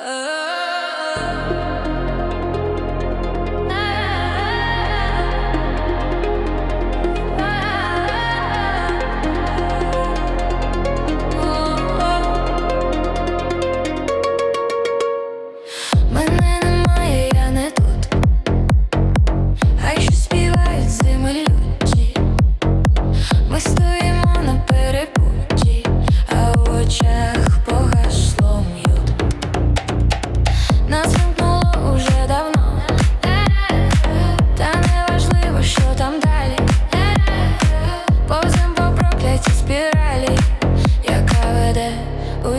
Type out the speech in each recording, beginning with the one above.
Oh. oh, oh.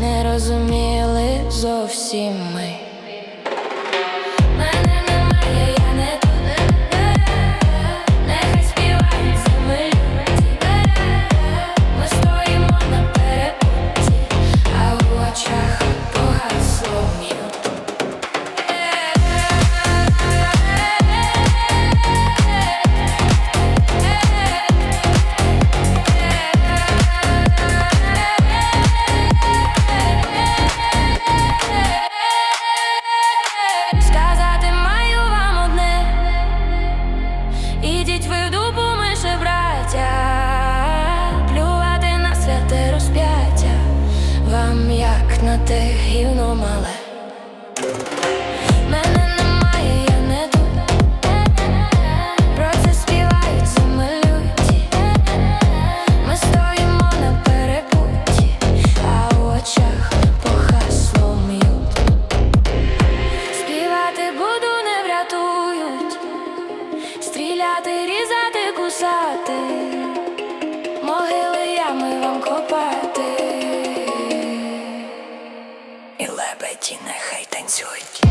не розуміли зовсім ми. Ідіть ви до. копати і лебеді нехай танцюють.